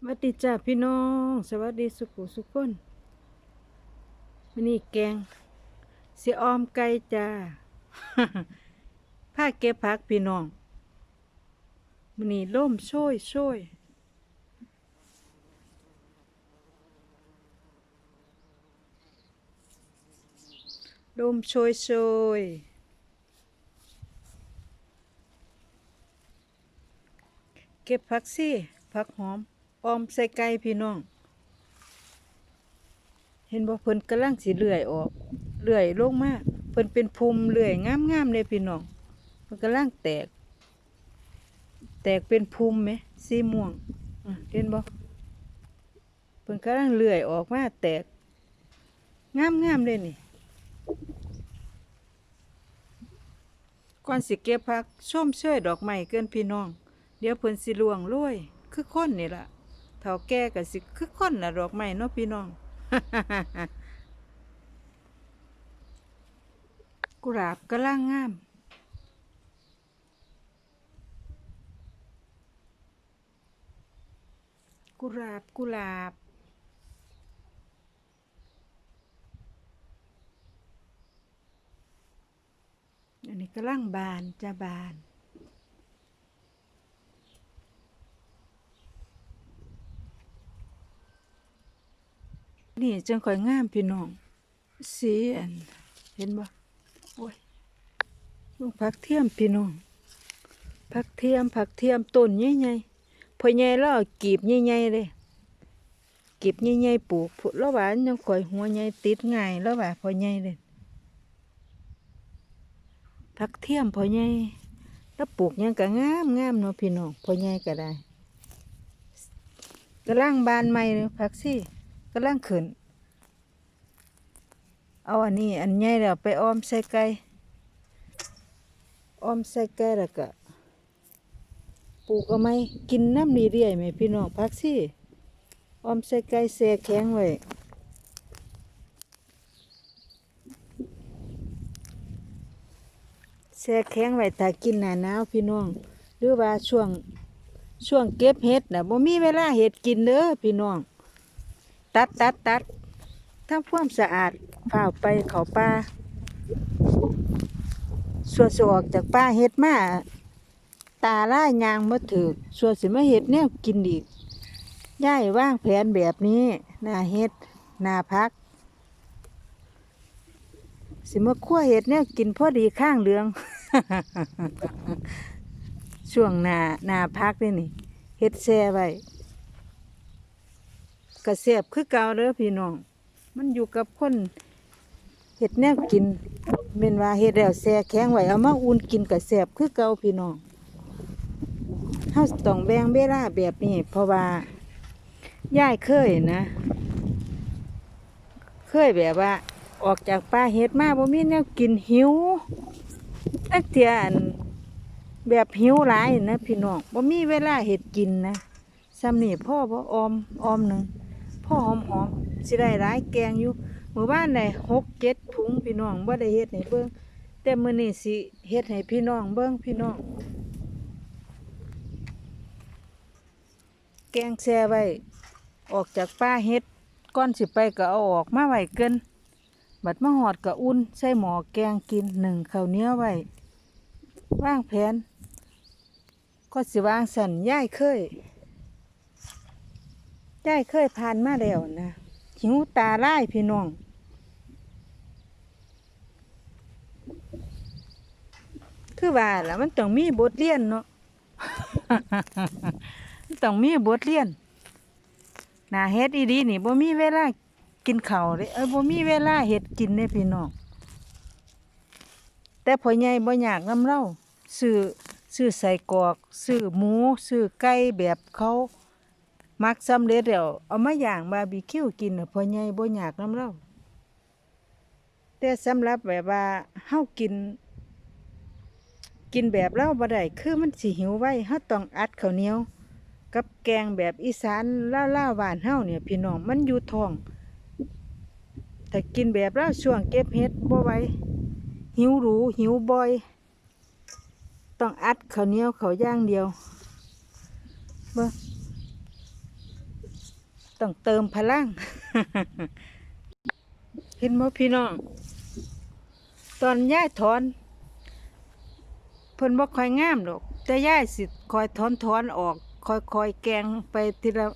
สวัสดีจ้าพี่น้อง สวัสดีสุขุสุขคนวันนี้แกงเสียออมไก่จ้าผ้าเก็บผักพี่น้องวันนี้ล่มช่วยช่วยลมโชยโชยเก็บผักสิผักหอม ออมใส่ไก่พี่น้อง เห็นบ่เพิ่นกำลังสิเลื่อยออกเลื่อยลงมากเพิ่นเป็นภูมิเลื่อยงามๆเลยพี่น้องเพิ่นกำลังแตก แตกเป็นภูมิไหมสีม่วงอะเห็นบ่เพิ่นกำลังเลื่อยออกมาแตกงามๆเลยนี่ก่อนสิเก็บผักชมเชยดอกไม้เกินพี่น้อง เดี๋ยวเพิ่นสิลวงโรยคือคนนี่ล่ะ เฒ่าแก่ก็สิคือคนน่ะดอกไม้เนาะพี่น้อง กุหลาบกำลังงาม กุหลาบกุหลาบอันนี้กำลังบานจะบาน นี่จังค่อยงามพี่น้อง สีอัน เห็นบ่โอ้ยลูกผักเทียมพี่น้องผักเทียมผักเทียมต้นใหญ่ๆพอใหญ่แล้วเอากีบใหญ่ๆเลยกีบใหญ่ๆปลูกแล้วว่ายังค่อยหัวใหญ่ติดง่ายแล้วว่าพอใหญ่เลยผักเทียมพอใหญ่แล้วปลูกยังก็งามงามเนาะพี่น้องพอใหญ่ก็ได้กำลังบานใหม่เลยผักซี่ กำลังขึ้น เอาอันนี้อันใหญ่แล้วไปอ้อมใส่ไก่อ้อมใส่ไก่แล้วก็ปลูกเอาไหมกินน้ำดีเรื่อยไหมพี่น้องผักซี่อ้อมใส่ไก่แช่แข็งไว้แช่แข็งไว้ถ้ากินหนาหนาวพี่น้อง หรือว่าช่วงช่วงเก็บเห็ดนะบ่มีเวลาเห็ดกินเด้อพี่น้อง ตัดตัดตัดทำความสะอาดเฝ้าวไปเขาป่าส่วนสออกจากป่าเห็ดมาตาล่ายางมาถือส่วนสิมาเห็ดแนวกินอีกย่ายว่างแผนแบบนี้นาเห็ดนาพัก สิมาคั่วเห็ดเนี่ยกินพอดีข้างเหลือง ช่วงนานาพักนี่นี่เห็ดแช่ไว้ กระเสียบคือเก่าเด้อพี่น้อง มันอยู่กับคนเห็ดแนวกินเป็นว่าเห็ดแล้วแช่แข็งไว้เอามาอุ่นกินกระเสียบคือเก่าพี่น้องเฮาต้องแบ่งเวลาแบบนี้ เพราะว่าย่ายเคยนะ เคยแบบว่า ออกจากป่าเห็ดมาบ่มีแนวกินหิวตั้เทียนแบบหิวหลายนะพี่น้องบ่มีเวลาเห็ดกินนะซ้ำนี่พ่อบ่ออมออมหนึ่ง พ่อหอมหอมสิได้หลายแกงอยู่หมื้อบ้านได้หกเจ็ดถุงพี่น้องบ่ได้เฮ็ดให้เบิ่งแต่มื้อนี้สิเฮ็ดให้พี่น้องเบิ่งพี่น้อง แกงแช่ไว้ออกจากป่าเฮ็ดก่อนสิไปก็เอาออกมาไว้เกินบัดมาหอดกะอุ่นใส่หมอแกงกินหนึ่งข้าวเนียวไว้ว่างแผนก็สิวางสันย่ายเคย ย่ายเคยผ่านมาแล้วนะหิวตาไล่พี่น้องคือว่าแล้วมันต้องมีบทเรียนเนาะต้องมีบทเรียนนาเฮ็ดอีดีนี่บ่มีเวลากินข้าวเลยเอ้ยบ่มีเวลาเฮ็ดกินเนี่ยพี่น้องแต่พ่อใหญ่บ่อยากนำเราซื้อซื้อใส่กอกซื้อหมูซื้อไก่แบบเขา มักสำเร็จแล้วเอามาย่างบาร์บีคิวกินน่ะพ่อใหญ่บ่อยากน้ำเราแต่สำหรับแบบว่าเฮากิน กินแบบเราบ่ได้คือมันสิหิวไว้เฮาต้องอัดข้าวเหนียว กับแกงแบบอีสานล่าวๆบ้านเฮาเนี่ยพี่น้องมันอยู่ท้องถ้ากินแบบเราช่วงเก็บเห็ดบ่ไหวหิวหรูหิวบ่อยต้องอัดข้าวเหนียวข้าวย่างเดียวเบิ่ ต้องเติมพลังเห็นบ่พี่น้อง ตอนย่ายถอนเพิ่นบ่คอยงามดอก แต่ย่ายสิคอยถอนถอนออก คอยคอยแกงไปทีละ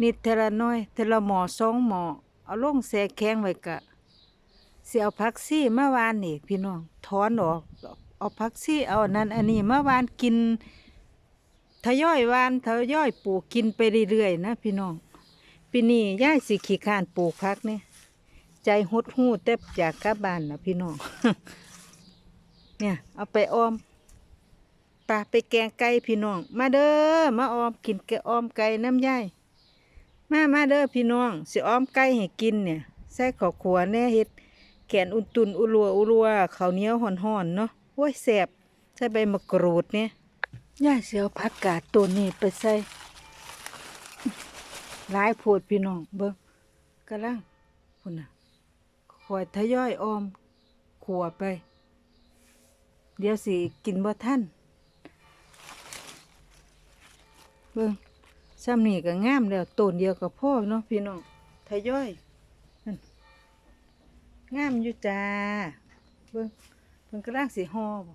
นิดทีละน้อยทีละหมอสองหมอเอาลงแช่แข็งไว้กะสิเอาผักซี่เมาวานนี่ พี่น้องถอนออก เอาผักซี่เอานั้น อันนี้เมาวานกินทยอยวานทยอยปลูกกินไปเรื่อยๆนะพี่น้อง ปีนี้ย่ายสิขี้ข้านปลูกผักเนี่ยใจหดหูแต่อยากกลับบ้านนะพี่น้อง เนี่ย เอาไปออมปลาไปแกงไก่พี่น้อง มาเด้อมาออมกินแกงออมไก่น้ำย่ายมามาเด้อพี่น้องสิออมไก่ให้กินเนี่ยใส่ข้าวขัวแน่เฮ็ดแกนอุ่นตุนอุรัวอุรัวข้าวเหนียวห่อนๆเนาะโอ้ยแสบใส่ใบมะกรูดเนี่ยย่าเสียวผักกาดตัวนี้ไปใส่ หลายโพดพี่น้องเบิ่งกำลังพุ่นน่ะคอยทยอยออมขัวไป เดี๋ยวสิกินบ่ทันเบิ่งซ้ำนี่ก็งามแล้วต้นเดียวก็พอเนาะพี่น้องทยอยงามอยู่จ้าเบิ่งเพิ่นกำลังสิห่อบ่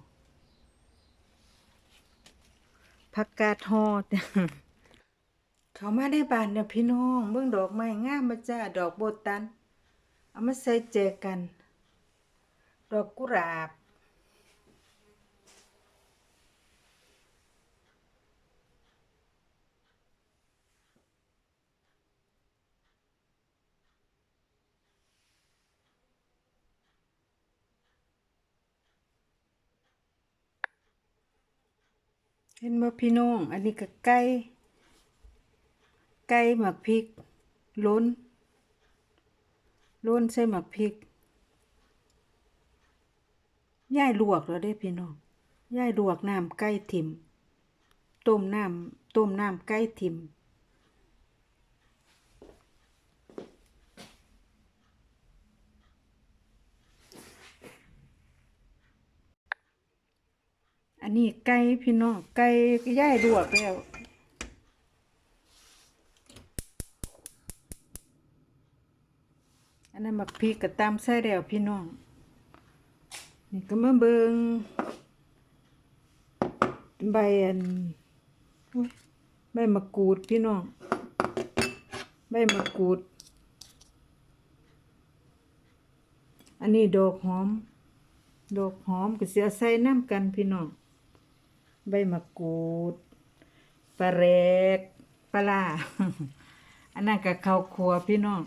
ผักกาดห่อ เขามาได้บานเด้อพี่น้องเบิ่งดอกไม้งามมาจ้าดอกโบตัน เอามาใส่แจกัน ดอกกุหลาบ เห็นบ่พี่น้อง อันนี้ก็ไก่ ไก่หมักพริกล้นล้นใส่หมักพริกย่ายลวกแล้วเด้พี่น้องย่ายลวกน้ำไก่ถิ่มต้มน้ำต้มน้ำไก่ถิ่มอันนี้ไก่พี่น้องไก่ย่ายลวกแล้ว อันนั้นมักพริกกับตามใส่แล้วพี่น้อง นี่ก็มาเบิงใบอันใบมะกรูดพี่น้อง ใบมะกรูด อันนี้ดอกหอม ดอกหอมก็เสียใส่น้ำกันพี่น้อง ใบมะกรูดปลาแรกปลาร้าอันนั้นก็ข้าวคัวพี่น้อง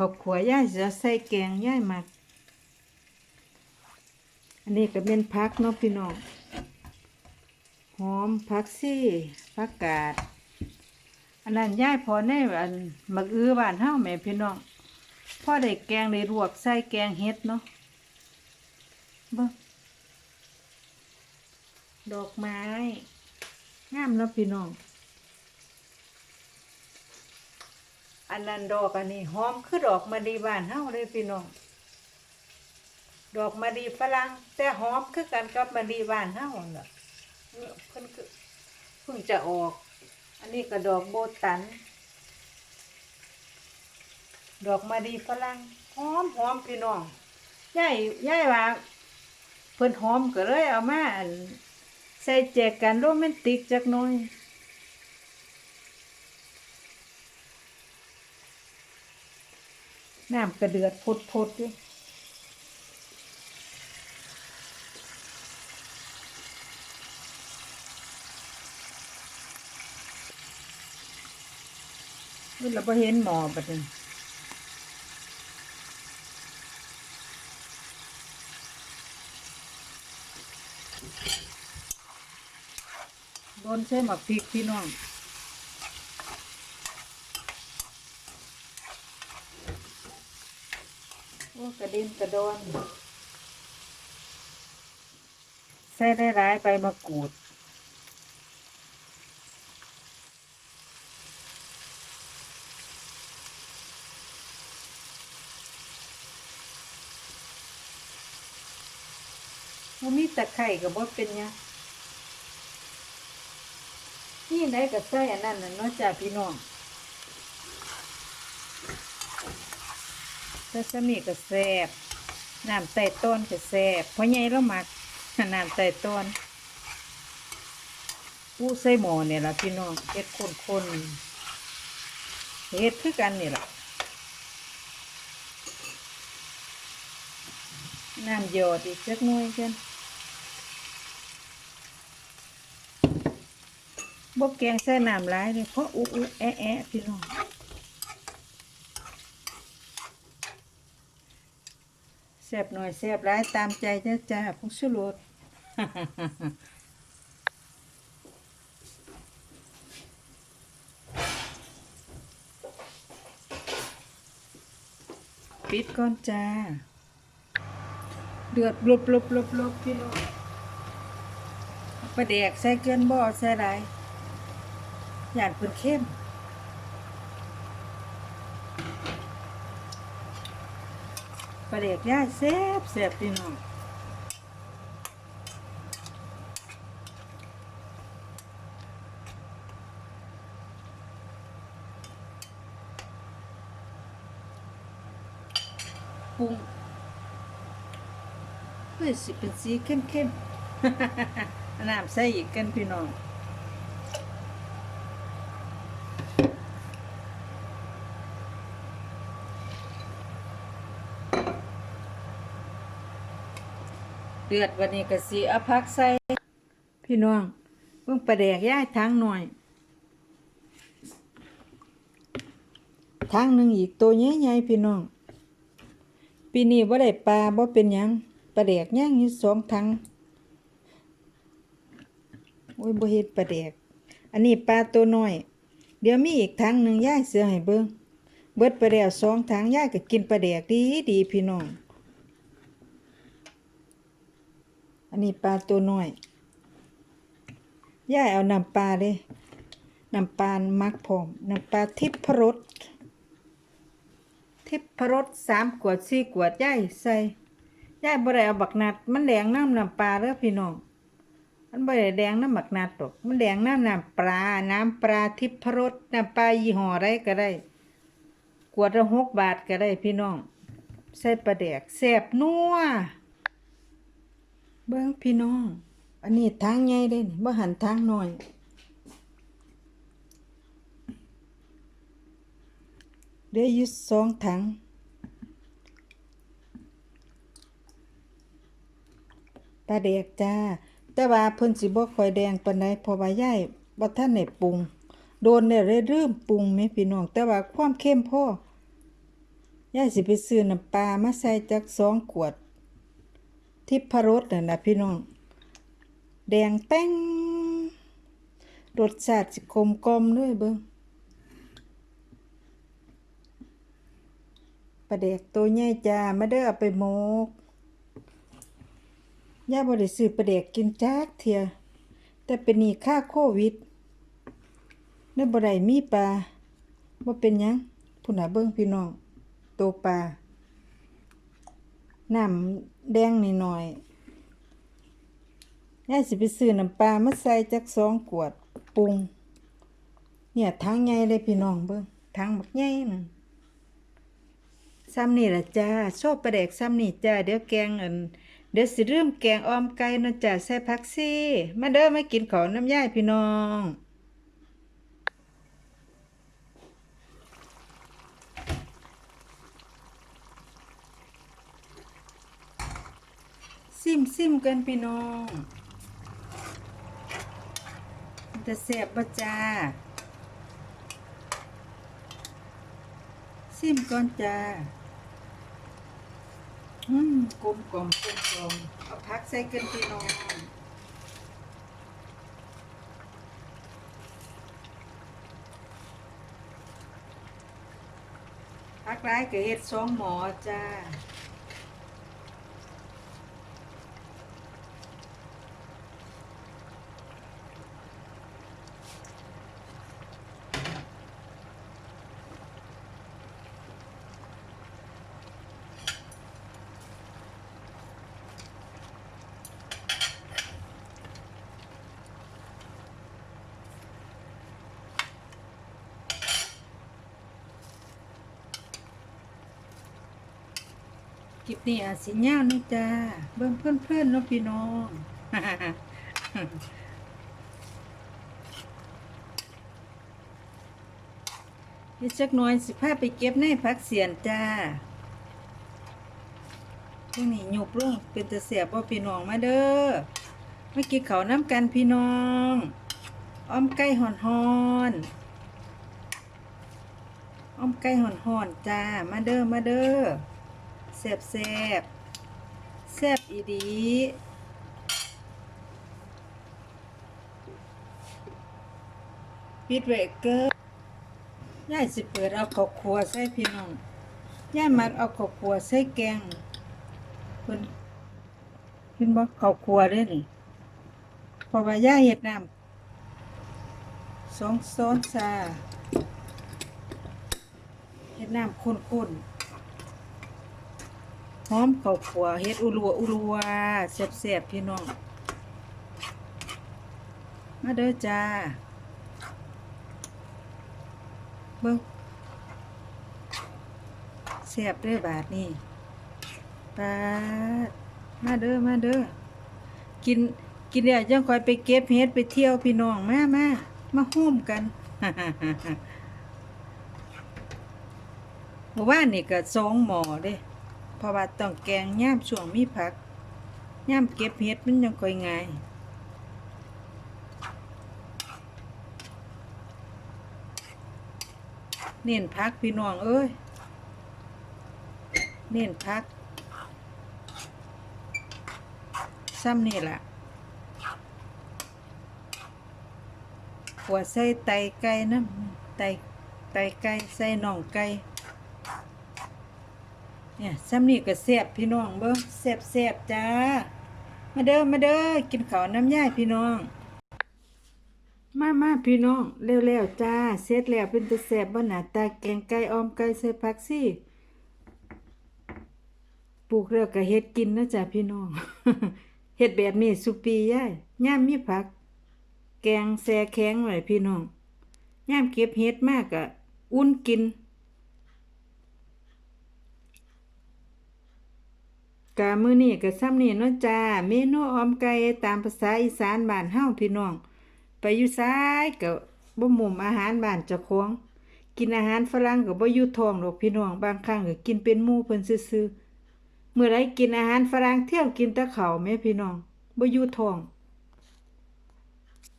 ข้าวขัวย่ายจะใส่แกงย่ายมัก อันนี้ก็เป็นพักเนาะพี่น้อง หอมพักซี่พักกาด อันนั้นย่ายพอในอันมักอื้อบ้านเฮาแม่พี่น้องพ่อได้แกงได้รวกใส่แกงเฮ็ดเนาะบ่ดอกไม้ งามเนาะพี่น้อง อันนั้นดอกอันนี้หอมคือดอกมะลิบ้านเฮาเลยพี่น้อง ดอกมะลิฝรั่งแต่หอมคือกันกับมะลิบ้านเฮาเนี่ยเพิ่นคือเพิ่งจะออก อันนี้ก็ดอกโบตัน ดอกมะลิฝรั่งหอมหอมพี่น้องยายยายว่าเพิ่นหอมก็เลยเอามาใส่แจกกันโรแมนติกจักหน่อย น้ำกระเดือดพดพดด้วยนี่เราไ่เห็นหมอบัดนี้โดนใช้หมักพริกพี่น้อง โอ้ กระเด็นกระดอนใส่ได้ร้ายไปมากรูดมันมีตะไคร่กับบดเป็นยังนี่ไหนก็ใส่อันนั้นน่ะเนาะจ้าพี่น้อง ซาซิมิก็แซ่บน้ำไต่ต้นก็แซ่บเพราะไงเรามักน้ำไต่ต้นอู้ใส่หมอเนี่ยละพี่น้องเฮ็ดคนๆเฮ็ดคือกันนี่แหละน้ำหยอดอีกจักหน่อยกันบกแกงใส่น้ำหลายเลยเพราะอุอุแอะแอะพี่น้อง แซ่บหน่อยแซ่บหลายตามใจเด้อจ้าพงชูรสปิดก่อนจ้า เดือดลบลบลบลบพี่น้องประเดกใส่เกินบ่อใส่ไรหยาดเพิ่นเข้ม ประเดกย่าแซ่บแซ่บพี่น้องปรุงเพื่อสิเป็นสีเข้มเข้มๆน้ำใส่อีกกันพี่น้อง เดือดวันนี้ก็สีเอาพักใส่ พี่น้องเพิ่งประแดกย่ายทางหน่อยทางหนึ่งอีกตัวใหญ่ๆพี่น้อง ปีนี้ว่าได้ปลาบ่เป็นยังปลาแดกย่างอยู่สองถังโอ้ยบ่เฮ็ดปลาแดก อันนี้ปลาตัวน้อย เดี๋ยวมีอีกถังหนึ่งย่ายเสือให้เบิ่งเบิดไปแล้วสองถังย่ายก็กินปลาแดกดีดีพี่น้อง อั นนี้ปลาตัวน้อยย่ายเอาน้ำปลาเลยน้ำปลามักพร้อมน้ำปลาทิพพรสทิพพรสสามขวดสี่ขวดย่ายใส่ย่ายบ่ได้เอาบักนัด มันแดงน้ำน้ำปลาเด้อพี่น้องมันบ่ได้แดงน้ำบักนัดหรอกมันแดงน้ำน้ำปลา น้ำปลาทิพพรสน้ำปลายี่ห้ออะไรก็ได้ขวดละหกบาทก็ได้พี่น้อง ใส่ปลาแดกแซ่บนัว เบิ่งพี่น้อง อันนี้ทางใหญ่เด้นี่บ่หันทางน้อย เดี๋ยวยึดสองถังปลาแดกจ้า แต่ว่าเพิ่นสิบ่ค่อยแดงปานใดเพราะว่ายายบ่ทันได้ปรุง โดนได้เลยลืมปรุงแม่พี่น้อง แต่ว่าความเข้มพอยายสิไปซื้อน้ำปลามาใส่จักสองขวด ทิพรสน่ะนะพี่น้อง แดงแป้งรสชาติสิกลมกลอมเลยเบิ่งปลาแดกตัวใหญ่จ้ามาเด้เอาไปหมกย่าบ่ได้ซื้อปลาแดกกินจักเทีย แต่เป็นหนี้ค่าโควิดได้บ่ได้มีปลาบ่เป็นยังพุ่นน่ะเบิ่งพี่น้อง โตปลา น้ำแดงนิดหน่อยย่าสิไปซื้อน้ำปลามาใส่จักสองขวดปรุง เนี่ยทั้งใหญ่เลยพี่น้องเบิ่งทั้งบักใหญ่นั่นซ้ำนี่ละจ้าชอบประเดกซ้ำนี่จ้า เดี๋ยวแกงอันเดี๋ยวสิเริ่มแกงออมไก่นะจ้าใส่ผักซี่มาเด้อมากินข้าวน้ำย่ายพี่น้อง ซิมซิมกันพี่น้องจะแซ่บบ่จ้าซิมก่อนจ้า อืมกลมกลมกลมกลมเอาพักใส่กันพี่น้องพักร้ายก็เฮ็ดสองหมอจ้า คลิปนี้อาจสิยาวนะจ้าเบิ่งเพื่อนๆเนาะพี่น้องอีกจักหน่อยสิพาไปเก็บในผักเสียนจ้าพวกนี้หยุบลงเป็นตะเสียบบ่พี่น้องมาเด้อมากินข้าวน้ำกันพี่น้อง อ้อมไก่ห่อนๆอ้อมไก่ห่อนๆจ้า มาเด้อมาเด้อ แซ่บแซ่บๆแซ่บอีดีปิดเวเกอร์ย่ายสิเปิดเอาข้าวคั่วใส่พี่น้องย่ายมักเอาข้าวคั่วใส่แกงเพิ่นเห็นบ่ข้าวคั่วด้นี่เพราะว่ายาเฮ็ดน้ำสองช้อนชาเฮ็ดน้ำข้นๆ หอมข้าวคั่วเฮ็ดอุลัวอุลัวแซ่บๆพี่น้อง มาเด้อจ้า เบิ่งแซ่บเด้อบาทนี่ปาดมาเด้อมาเด้อกินกินแล้วยังคอยไปเก็บเฮ็ดไปเที่ยวพี่น้องมามามาโฮมกันเมื่อวานนี่ก็สองหมอเด้ เพราะว่าต้องแกงย่ามช่วงมีผักย่ามเก็บเฮ็ดมันยังค่อยง่ายเน้นพักพี่น้องเอ้ย เน้นพัก ซ้ำนี่แหละหัวใส่ไตไก่น้ำไตไตไก่ใส่น่องไก่ เนี่ยซ้ำนี่ก็แซ่บพี่น้องเบิ้งแซ่บแซ่บจ้า มาเด้อมาเด้อกินข้าวน้ำย่ายพี่น้อง มามาพี่น้องเร็วๆจ้าเสร็จแล้วเป็นตะแสบบ้าหนาตาแกงไก่ออมไก่ใส่ผักซี่ปลูกแล้วก็เฮ็ดกินนะจ้าพี่น้องเฮ็ดแบบนี้สุปีย่ายย่ามมีผัก แกงแซ่แข็งไว้พี่น้องย่ามเก็บเฮ็ดมากก็อุ่นกิน กามือนี้ก็ซ้ำนี่เนาะจ้า เมนูออมไก่ตามภาษาอีสานบ้านเฮาพี่น้อง ไปอยู่ซ้ายก็บ่หมุมอาหารบ้านเจ้าของกินอาหารฝรั่งก็บ่อยู่ท้องดอกพี่น้องบางครั้งก็กินเป็นหมู่เพิ่นซื่อๆมื้อใดกินอาหารฝรั่งเที่ยวกินแต่ข้าวแม่พี่น้องบ่อยู่ท้อง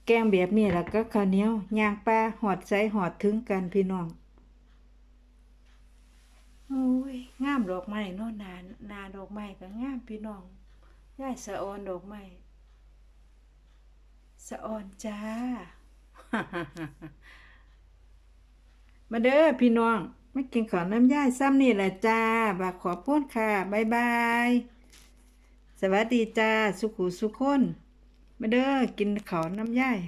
แกงแบบนี้ล่ะก็ข้าวเหนียวย่างปลาหอดใสหอดถึงกันพี่น้อง โอ้ยงามดอกไม้เนาะนานาดอกไม้ก็งามพี่น้องย่ายสะออนดอกไม้สะออนจ้า มาเด้อพี่น้องมากินข้าวน้ำย่ายซ้ำนี่แหละจ้าบากขอพูดค่ะบายบาย สวัสดีจ้า สุขุสุขคนมาเด้อกินข้าวน้ำย่าย